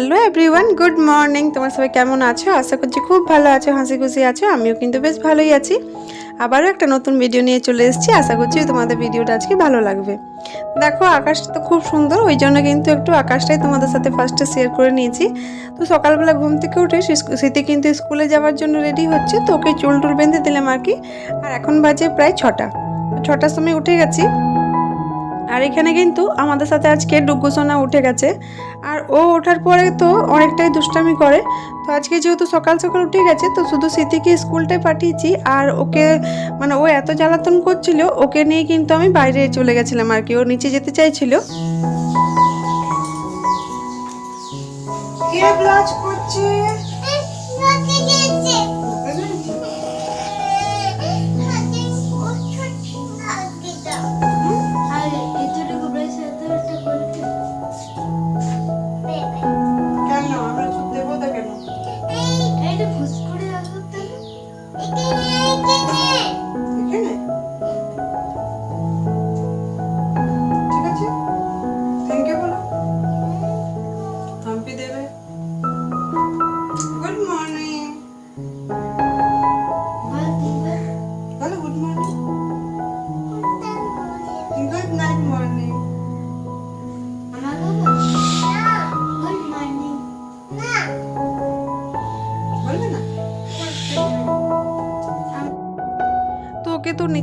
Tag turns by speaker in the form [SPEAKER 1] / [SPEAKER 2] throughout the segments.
[SPEAKER 1] Hello everyone good morning তোমার সবাই কেমন আছো? আশা করছি খুব ভালো আছো, হাসি খুশি আছো। আমিও কিন্তু বেশ ভালোই আছি। আবারও একটা নতুন ভিডিও নিয়ে চলে এসেছি। আশা করছি তোমাদের ভিডিওটা আজকে ভালো লাগবে। দেখো, আকাশটা তো খুব সুন্দর। ওই জন্য কিন্তু একটু আকাশটাই তোমাদের সাথে ফার্স্টে শেয়ার করে নিয়েছি। তো সকালবেলা ঘুম থেকে উঠে স্মৃতি কিন্তু স্কুলে যাওয়ার জন্য রেডি হচ্ছে। তো ওকে চুল টুল বেঁধে দিলাম আর কি। আর এখন বাজে প্রায় ছটা। ছটার সময় উঠে গেছি। আর এখানে কিন্তু আমাদের সাথে আজকে ডুগ্গুসোনা উঠে গেছে। আর ও ওঠার পরে তো অনেকটাই দুষ্টামি করে। তো আজকে যেহেতু সকাল সকাল উঠে গেছে, তো শুধু স্মৃতিকে স্কুলটায় পাঠিয়েছি আর ওকে মানে ও এত জ্বালাতন করছিল, ওকে নিয়ে কিন্তু আমি বাইরে চলে গেছিলাম আর কি। ও নিচে যেতে চাইছিল। কে ব্লাজ করছে?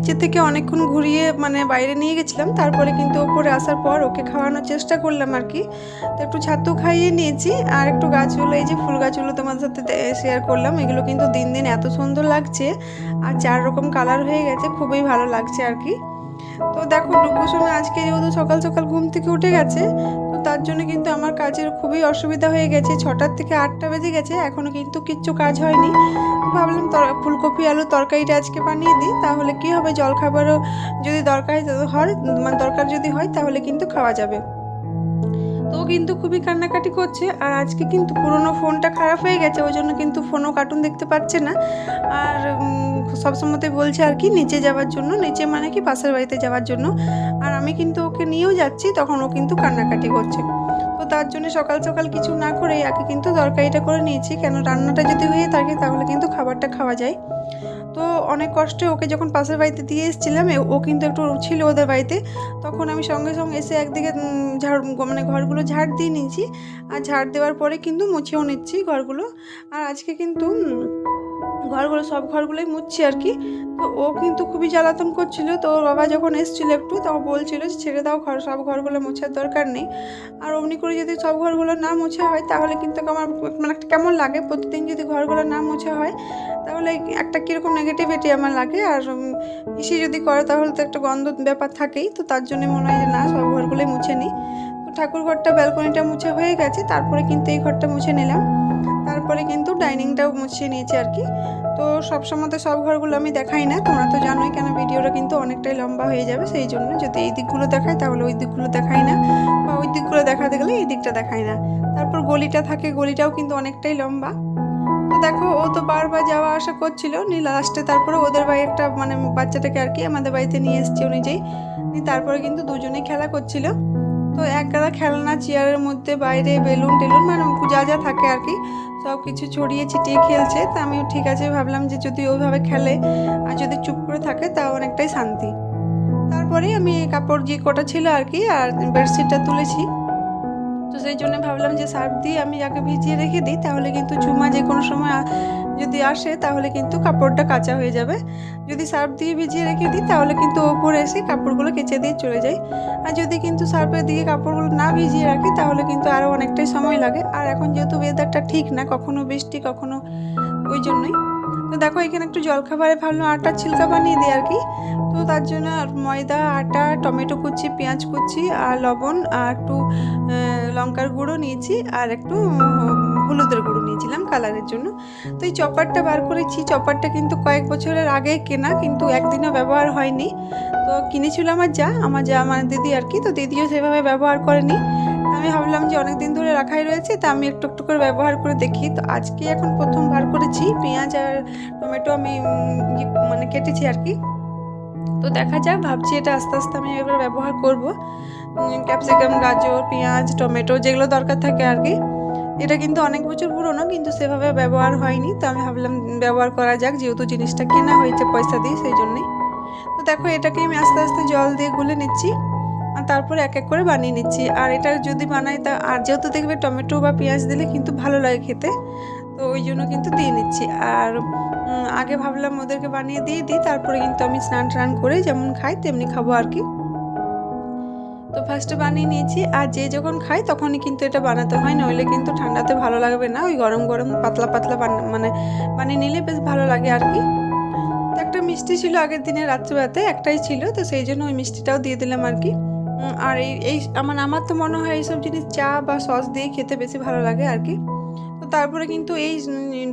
[SPEAKER 1] নিচে থেকে অনেকক্ষণ ঘুরিয়ে মানে বাইরে নিয়ে গেছিলাম, তারপরে কিন্তু ওপরে আসার পর ওকে খাওয়ানোর চেষ্টা করলাম আর কি। তো একটু ছাতু খাইয়ে নিয়েছি আর একটু গাছগুলো, এই যে ফুল গাছগুলো তোমাদের সাথে শেয়ার করলাম, এগুলো কিন্তু দিন দিন এত সুন্দর লাগছে আর চার রকম কালার হয়ে গেছে, খুবই ভালো লাগছে আর কি। তো দেখো ডুবুর সময় আজকে যেহেতু সকাল সকাল ঘুম থেকে উঠে গেছে তো তার জন্য কিন্তু আমার কাজের খুবই অসুবিধা হয়ে গেছে। ছটার থেকে আটটা বেজে গেছে এখনও কিন্তু কিচ্ছু কাজ হয়নি। ভাবলাম ফুলকপি, আলু তরকারিটা আজকে বানিয়ে দিই, তাহলে কি হবে? জলখাবারও যদি দরকার হয় মানে দরকার যদি হয়, তাহলে কিন্তু খাওয়া যাবে। তো কিন্তু খুবই কান্নাকাটি করছে, আর আজকে কিন্তু পুরোনো ফোনটা খারাপ হয়ে গেছে, ওই জন্য কিন্তু ফোনও কার্টুন দেখতে পাচ্ছে না। আর সবসময়তে বলছে আর কি, নিচে যাওয়ার জন্য, নিচে মানে কি পাশের বাড়িতে যাওয়ার জন্য। আর আমি কিন্তু ওকে নিয়েও যাচ্ছি, তখন ও কিন্তু কান্নাকাটি করছে। তো তার জন্য সকাল সকাল কিছু না করেই আগে কিন্তু তরকারিটা করে নিয়েছি, কেন রান্নাটা যদি হয়ে থাকে তাহলে কিন্তু খাবারটা খাওয়া যায়। তো অনেক কষ্টে ওকে যখন পাশের বাড়িতে দিয়ে এসেছিলাম ও কিন্তু একটু ছিল ওদের বাড়িতে। তখন আমি সঙ্গে সঙ্গে এসে একদিকে ঝাড় মানে ঘরগুলো ঝাড় দিয়ে নিয়েছি। আর ঝাড় দেওয়ার পরে কিন্তু মুছেও নিচ্ছি ঘরগুলো। আর আজকে কিন্তু ঘরগুলো, সব ঘরগুলোই মুছছি আর কি। তো ও কিন্তু খুবই জ্বালাতন করছিল। তো ওর বাবা যখন এসেছিল একটু তখন বলছিল যে, ছেড়ে দাও ঘর, সব ঘরগুলো মোছার দরকার নেই। আর অমনি করে যদি সব ঘরগুলো না মোছা হয়, তাহলে কিন্তু আমার মানে একটা কেমন লাগে? প্রতিদিন যদি ঘরগুলো না মোছা হয়, তাহলে একটা কীরকম নেগেটিভিটি আমার লাগে। আর পিসি যদি করে, তাহলে তো একটা গন্ধ ব্যাপার থাকেই। তো তার জন্য মনে হয় যে, না, সব ঘরগুলোই মুছে নিই ঠাকুর ঘরটা, ব্যালকনিটা মুছে হয়ে গেছে। তারপরে কিন্তু এই ঘরটা মুছে নিলাম। তারপরে কিন্তু ডাইনিংটাও মুছিয়ে নিয়েছি আর কি। তো সব সময় তো সব ঘরগুলো আমি দেখাই না, তোমরা তো জানোই কেন ভিডিওটা কিন্তু অনেকটাই লম্বা হয়ে যাবে, সেই জন্য যদি এই দিকগুলো দেখাই তাহলে ওই দিকগুলো দেখাই না, বা ওই দিকগুলো দেখাতে গেলে এই দিকটা দেখাই না। তারপর গলিটা থাকে, গলিটাও কিন্তু অনেকটাই লম্বা। তো দেখো, ও তো বারবার যাওয়া আসা করছিল নি লাস্টে তারপরে ওদের বাড়ি একটা মানে বাচ্চাটাকে আর কি আমাদের বাড়িতে নিয়ে এসছে অনুযায়ী নি তারপরে কিন্তু দুজনেই খেলা করছিল। তো এক গাদা খেলনা, চেয়ারের মধ্যে, বাইরে বেলুন টেলুন মানে যা যা থাকে আর কি, সব কিছু ছড়িয়ে ছিটিয়ে খেলছে। তা আমি ঠিক আছে, ভাবলাম যে যদি ওইভাবে খেলে আর যদি চুপ করে থাকে তা অনেকটাই শান্তি। তারপরে আমি কাপড় যে কটা ছিল আর কি, আর বেডশিটটা তুলেছি। তো সেই জন্য ভাবলাম যে সার্ফ দিয়ে আমি আগে ভিজিয়ে রেখে দিই, তাহলে কিন্তু ঝুমা যে কোনো সময় যদি আসে, তাহলে কিন্তু কাপড়টা কাঁচা হয়ে যাবে। যদি সার্ফ দিয়ে ভিজিয়ে রেখে দিই, তাহলে কিন্তু ওপরে এসে কাপড়গুলো কেচে দিয়ে চলে যায় আর যদি কিন্তু সার্ফে দিয়ে কাপড়গুলো না ভিজিয়ে রাখি, তাহলে কিন্তু আরও অনেকটাই সময় লাগে। আর এখন যেহেতু ওয়েদারটা ঠিক না, কখনো বৃষ্টি, কখনো ওই জন্যই। তো দেখো, এখানে একটু জলখাবারে ভাবলাম আটার ছিলকা বানিয়ে দিই আর কি। তো তার জন্য ময়দা, আটা, টমেটো কুচি, পেঁয়াজ কুচি আর লবণ আর একটু লঙ্কার গুঁড়ো নিয়েছি আর একটু হলুদের গুঁড়ো নিয়েছিলাম কালারের জন্য। তো এই চপারটা বার করেছি। চপারটা কিন্তু কয়েক বছরের আগে কেনা, কিন্তু একদিনও ব্যবহার হয়নি। তো কিনেছিল আমার যা আমার যা, আমার দিদি আর কি। তো দিদিও সেভাবে ব্যবহার করেনি। আমি ভাবলাম যে অনেক দিন ধরে রাখাই রয়েছে, তা আমি একটু একটু করে ব্যবহার করে দেখি। তো আজকে এখন প্রথম বার করেছি, পেঁয়াজ আর টমেটো আমি মানে কেটেছি আর কি। তো দেখা যাক, ভাবছি এটা আস্তে আস্তে আমি এবার ব্যবহার করব। ক্যাপসিকাম, গাজর, পেঁয়াজ, টমেটো যেগুলো দরকার থাকে আর কি। এটা কিন্তু অনেক বছর পুরনো, কিন্তু সেভাবে ব্যবহার হয়নি। তো আমি ভাবলাম ব্যবহার করা যাক, যেহেতু জিনিসটা কেনা হয়েছে পয়সা দিয়ে, সেই জন্যই। তো দেখো, এটাকে আমি আস্তে আস্তে জল দিয়ে গুলে নিচ্ছি। তারপরে এক এক করে বানিয়ে নিচ্ছি। আর এটা যদি বানাই তা আর যেহেতু দেখবে টমেটো বা পেঁয়াজ দিলে কিন্তু ভালো লাগে খেতে, তো ওই জন্য কিন্তু দিয়ে নিচ্ছি। আর আগে ভাবলাম ওদেরকে বানিয়ে দিয়ে দিই, তারপরে কিন্তু আমি স্নান টান করে যেমন খাই তেমনি খাব আর কি। তো ফার্স্টে বানিয়ে নিয়েছি, আর যে যখন খাই তখনই কিন্তু এটা বানাতে হয়, নইলে কিন্তু ঠান্ডাতে ভালো লাগবে না, ওই গরম গরম পাতলা পাতলা মানে বানিয়ে নিলে বেশ ভালো লাগে আর কি। তো একটা মিষ্টি ছিল আগের দিনে রাত্রিবেলাতে, একটাই ছিল, তো সেই জন্য ওই মিষ্টিটাও দিয়ে দিলাম আর কি। আর এই এই আমার আমার তো মনে হয় এইসব জিনিস চা বা সস দিয়ে খেতে বেশি ভালো লাগে আর কি। তো তারপরে কিন্তু এই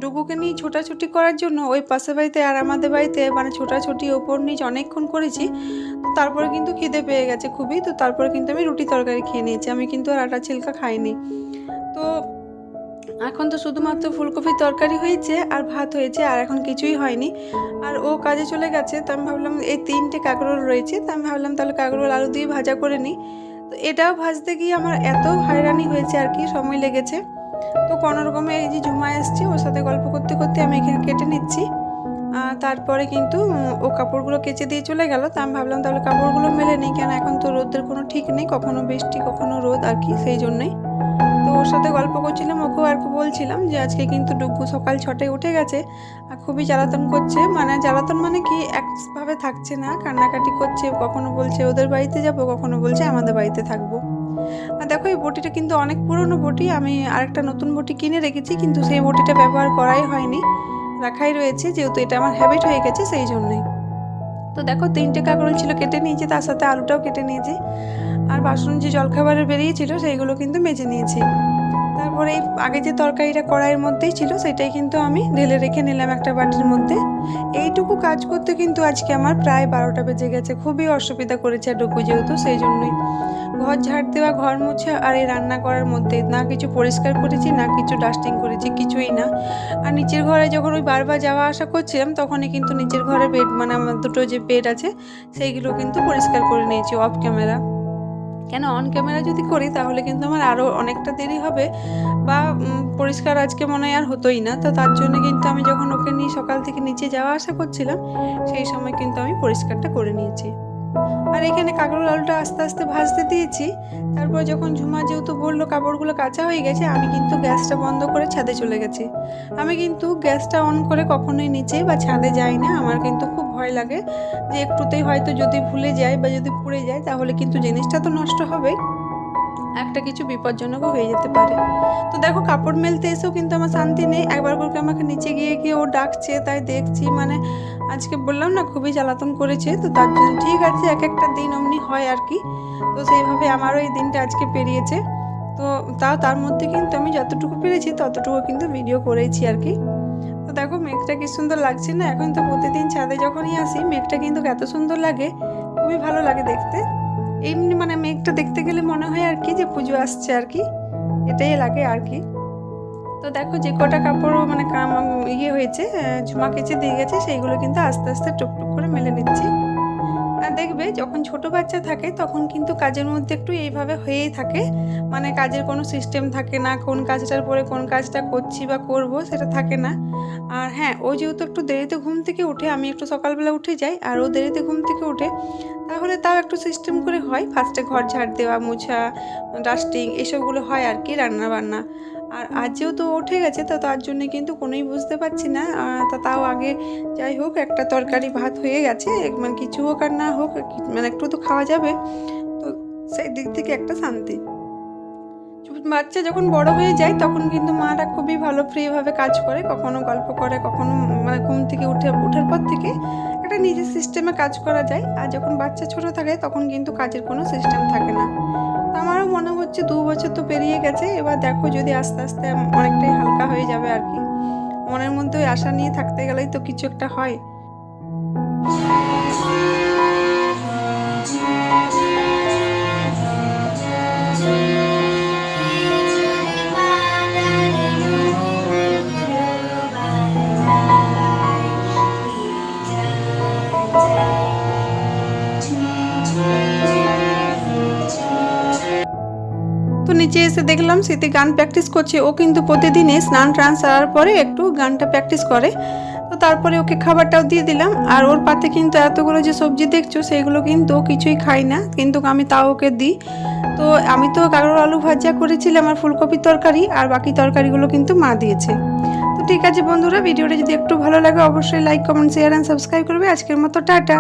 [SPEAKER 1] ডুগুকে নিয়ে ছোটাছুটি করার জন্য ওই পাশের বাড়িতে আর আমাদের বাড়িতে মানে ছোটাছুটি ওপর নিচ অনেকক্ষণ করেছি। তো তারপরে কিন্তু খিদে পেয়ে গেছে খুবই। তো তারপরে কিন্তু আমি রুটি তরকারি খেয়ে নিয়েছি। আমি কিন্তু আর আটা ছিলকা খাইনি। তো এখন তো শুধুমাত্র ফুলকপির তরকারি হয়েছে আর ভাত হয়েছে, আর এখন কিছুই হয়নি। আর ও কাজে চলে গেছে, তো আমি ভাবলাম এই তিনটে কাঁকরোল রয়েছে, তো আমি ভাবলাম তাহলে কাঁকরোল আলু দিয়ে ভাজা করে নিই। তো এটাও ভাজতে গিয়ে আমার এত হয়রানি হয়েছে আর কি, সময় লেগেছে। তো কোনো রকমে এই যে ঝুমা এসছে, ওর সাথে গল্প করতে করতে আমি এখানে কেটে নিচ্ছি। তারপরে কিন্তু ও কাপড়গুলো কেচে দিয়ে চলে গেল, তা আমি ভাবলাম তাহলে কাপড়গুলো মেলে নিই, কেন এখন তো রোদের কোনো ঠিক নেই, কখনো বৃষ্টি, কখনো রোদ আর কি, সেই জন্যই। ওর সাথে গল্প করছিলাম, ওকেও আর বলছিলাম যে আজকে কিন্তু ডুগু সকাল ছটায় উঠে গেছে আর খুবই জ্বালাতন করছে। মানে জ্বালাতন মানে কি একভাবে থাকছে না, কান্নাকাটি করছে, কখনো বলছে ওদের বাড়িতে যাব, কখনো বলছে আমাদের বাড়িতে থাকব। আর দেখো এই বটিটা কিন্তু অনেক পুরনো বটি, আমি আরেকটা নতুন বটি কিনে রেখেছি, কিন্তু সেই বটিটা ব্যবহার করাই হয়নি। রাখাই রয়েছে, যেহেতু এটা আমার হ্যাবিট হয়ে গেছে, সেই জন্যই। তো দেখো তিনটে কাঁকরোল ছিল কেটে নিয়েছে, তার সাথে আলুটাও কেটে নিয়েছি। আর বাসন যে জলখাবারের বেরিয়েছিল, সেইগুলো কিন্তু মেজে নিয়েছি। তারপরে এই আগে যে তরকারিটা কড়াইয়ের মধ্যেই ছিল, সেটাই কিন্তু আমি ঢেলে রেখে নিলাম একটা বাটির মধ্যে। এইটুকু কাজ করতে কিন্তু আজকে আমার প্রায় বারোটা বেজে গেছে। খুবই অসুবিধা করেছে ডুকু যেহেতু, সেই জন্যই। ঘর ঝাড় দেওয়া, ঘর মুছে আর এই রান্না করার মধ্যে না কিছু পরিষ্কার করেছি, না কিছু ডাস্টিং করেছি, কিছুই না। আর নিচের ঘরে যখন ওই বারবার যাওয়া আসা করছিলাম, তখনই কিন্তু নিচের ঘরে বেড মানে আমার দুটো যে বেড আছে, সেইগুলো কিন্তু পরিষ্কার করে নিয়েছি অফ ক্যামেরা কেন অন ক্যামেরা যদি করি তাহলে কিন্তু আমার আরও অনেকটা দেরি হবে বা পরিষ্কার আজকে মনে হয় আর হতোই না। তো তার জন্য কিন্তু আমি যখন ওকে নিয়ে সকাল থেকে নিচে যাওয়া আসা করছিলাম, সেই সময় কিন্তু আমি পরিষ্কারটা করে নিয়েছি। আর এখানে কাঁকরোল আলুটা আস্তে আস্তে ভাজতে দিয়েছি। তারপর যখন ঝুমা যেহেতু বলল কাপড়গুলো কাঁচা হয়ে গেছে, আমি কিন্তু গ্যাসটা বন্ধ করে ছাদে চলে গেছি। আমি কিন্তু গ্যাসটা অন করে কখনোই নিচে বা ছাদে যাই না। আমার কিন্তু খুব ভয় লাগে যে একটুতেই হয়তো যদি ভুলে যায় বা যদি পুড়ে যায়, তাহলে কিন্তু জিনিসটা তো নষ্ট হবে। একটা কিছু বিপজ্জনকও হয়ে যেতে পারে। তো দেখো, কাপড় মেলতে এসেও কিন্তু আমার শান্তি নেই। একবার করে আমাকে নিচে গিয়ে গিয়ে ও ডাকছে, তাই দেখছি মানে আজকে বললাম না, খুবই জ্বালাতন করেছে। তো তার জন্য ঠিক আছে, এক একটা দিন অমনি হয় আর কি। তো সেইভাবে আমারও এই দিনটা আজকে পেরিয়েছে। তো তাও তার মধ্যে কিন্তু আমি যতটুকু পেরেছি, ততটুকু কিন্তু ভিডিও করেছি আর কি। তো দেখো, মেঘটা কি সুন্দর লাগছে না? এখন তো প্রতিদিন ছাদে যখনই আসি, মেঘটা কিন্তু এত সুন্দর লাগে, খুবই ভালো লাগে দেখতে। এমনি মানে মেঘটা দেখতে গেলে মনে হয় আর কি যে পুজো আসছে আর কি, এটাই লাগে আর কি। তো দেখো, যে কটা কাপড় মানে কাম- ইয়ে হয়েছে ঝুমা কেচে দিয়ে গেছে, সেইগুলো কিন্তু আস্তে আস্তে টুকটুক করে মেলে নিচ্ছি। দেখবে যখন ছোট বাচ্চা থাকে তখন কিন্তু কাজের মধ্যে একটু এইভাবে হয়েই থাকে। মানে কাজের কোনো সিস্টেম থাকে না, কোন কাজটার পরে কোন কাজটা করছি বা করব সেটা থাকে না। আর হ্যাঁ ও যেহেতু একটু দেরিতে ঘুম থেকে উঠে, আমি একটু সকালবেলা উঠে যাই, আর ও দেরিতে ঘুম থেকে উঠে, তাহলে তাও একটু সিস্টেম করে হয়। ফার্স্টে ঘর ঝাড় দেওয়া, মোছা ডাস্টিং এসবগুলো হয় আর কি রান্না বান্না আর আজ যেহেতু ও উঠে গেছে, তো তার জন্য কিন্তু কোনোই বুঝতে পারছি না। তা তাও আগে যাই হোক, একটা তরকারি ভাত হয়ে গেছে। মানে কিছু হোক আর না হোক মানে একটু তো খাওয়া যাবে। তো সেই দিক থেকে একটা শান্তি। বাচ্চা যখন বড় হয়ে যায়, তখন কিন্তু মারা খুবই ভালো ফ্রিভাবে কাজ করে। কখনো গল্প করে, কখনো মানে ঘুম থেকে উঠে ওঠার পর থেকে একটা নিজের সিস্টেমে কাজ করা যায়। আর যখন বাচ্চা ছোট থাকে, তখন কিন্তু কাজের কোনো সিস্টেম থাকে না। তো আমারও মনে হচ্ছে দু বছর তো পেরিয়ে গেছে, এবার দেখো যদি আস্তে আস্তে অনেকটাই হালকা হয়ে যাবে আর কি। মনের মধ্যে আশা নিয়ে থাকতে গেলেই তো কিছু একটা হয়। এসে দেখলাম স্মৃতি গান প্র্যাকটিস করছে। ও কিন্তু প্রতিদিনই স্নান টান সারার পরে একটু গানটা প্র্যাকটিস করে। তো তারপরে ওকে খাবারটাও দিয়ে দিলাম। আর ওর পাতে কিন্তু এতগুলো যে সবজি দেখছ, সেগুলো কিন্তু ও কিছুই খাই না। কিন্তু আমি তাও ওকে দিই। তো আমি তো কাঁকড়োর আলু ভাজা করেছিলাম আর ফুলকপির তরকারি, আর বাকি তরকারিগুলো কিন্তু মা দিয়েছে। তো ঠিক আছে বন্ধুরা, ভিডিওটা যদি একটু ভালো লাগে, অবশ্যই like comment share and subscribe করবে। আজকের মতো টাটা।